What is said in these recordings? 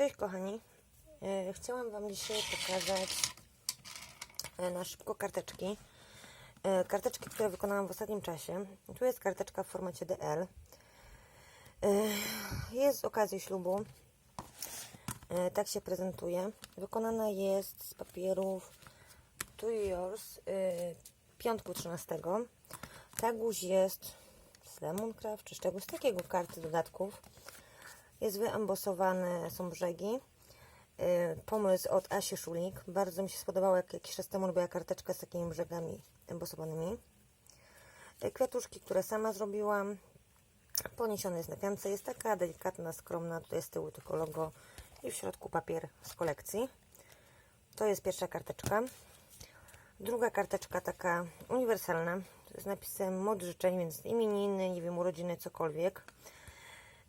Cześć kochani. E, Chciałam Wam dzisiaj pokazać e, na szybko karteczki. E, Karteczki, które wykonałam w ostatnim czasie. Tu jest karteczka w formacie DL. Jest z okazji ślubu. Tak się prezentuje. Wykonana jest z papierów To Yours piątku 13. Taguś jest z Lemoncraft czy z czegoś takiego karty dodatków. Jest wyambosowane, są brzegi. Yy, Pomysł od Asi Szulik. Bardzo mi się spodobało, jak jakiś czas temu robiła karteczkę z takimi brzegami embosowanymi. Yy, Kwiatuszki, które sama zrobiłem. Poniesiony jest na piance. Jest taka delikatna, skromna. Tutaj z tyłu tylko logo i w środku papier z kolekcji. To jest pierwsza karteczka. Druga karteczka taka uniwersalna z napisem mod życzeń, więc imieniny, nie wiem, urodziny, cokolwiek.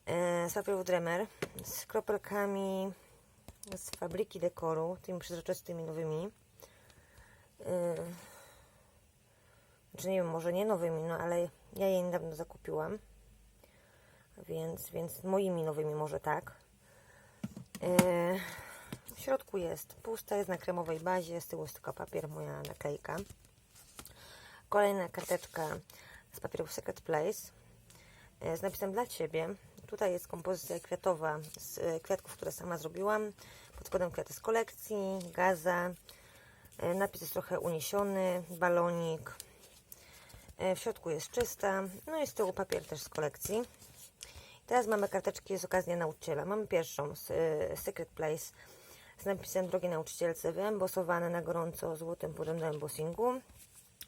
E, z papieru Dremer z kropelkami z fabryki dekoru, tymi przezroczystymi nowymi. E, Znaczy nie wiem, może nie nowymi, no ale ja je niedawno zakupiłam. Więc, więc moimi nowymi może tak. E, W środku jest pusta, jest na kremowej bazie, z tyłu jest tylko papier, moja naklejka. Kolejna karteczka z papieru Secret Place e, z napisem dla Ciebie. Tutaj jest kompozycja kwiatowa z e, kwiatków, które sama zrobiłam. Pod spodem kwiaty z kolekcji, gaza. E, Napis jest trochę uniesiony, balonik. E, W środku jest czysta. No i z tyłu papier też z kolekcji. Teraz mamy karteczki z okazji nauczyciela. Mamy pierwszą z Secret Place z napisem Drogie nauczycielce, wyembosowane na gorąco złotym pudem do embossingu.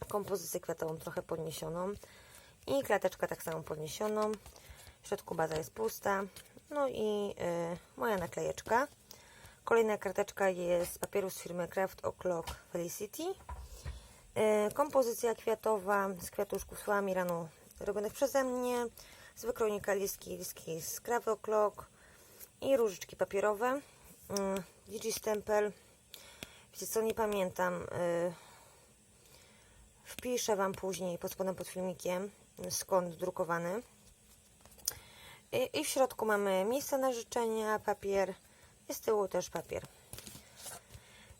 Kompozycję kwiatową trochę podniesioną i klateczka tak samo podniesioną. W środku baza jest pusta. No i y, moja naklejeczka. Kolejna karteczka jest z papieru z firmy Craft O'Clock Felicity. Y, kompozycja kwiatowa z kwiatuszków z fałami rano robionych przeze mnie. Z wykrojnika listki, listki z Craft O'Clock i różyczki papierowe. Y, Digistempel. Wiecie co, nie pamiętam. Wpiszę Wam później pod spodem pod filmikiem skąd drukowany. I, w środku mamy miejsce na życzenia, papier. I z tyłu też papier.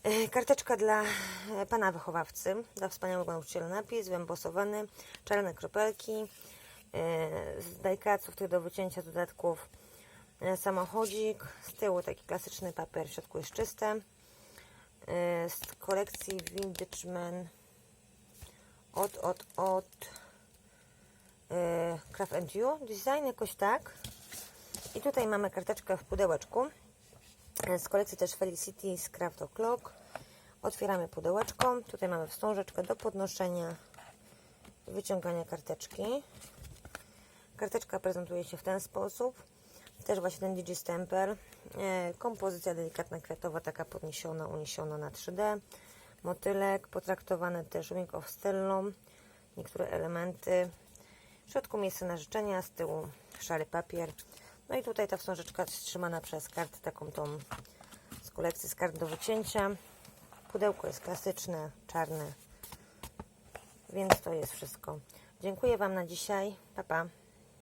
E, Karteczka dla e, pana wychowawcy, dla wspaniałego nauczyciela napis, wyembosowany, czarne kropelki, e, z dajkaców tych do wycięcia dodatków samochodzik, z tyłu taki klasyczny papier, w środku jest czyste. Z kolekcji Vintage Man od, od, od Craft and You. Design jakoś tak. I tutaj mamy karteczkę w pudełeczku. Yy, Z kolekcji też Felicity z Craft O'Clock. Otwieramy pudełeczko. Tutaj mamy wstążeczkę do podnoszenia wyciągania karteczki. Karteczka prezentuje się w ten sposób. Też właśnie ten Digistempel. Yy, kompozycja delikatna kwiatowa, taka podniesiona, uniesiona na 3D motylek, potraktowane też Wing of Stellą, niektóre elementy. Środku miejsce na życzenia, z tyłu szary papier. No i tutaj ta wstążeczka trzymana przez kartę taką tą z kolekcji z kart do wycięcia. Pudełko jest klasyczne, czarne. Więc to jest wszystko. Dziękuję Wam na dzisiaj. Pa, pa.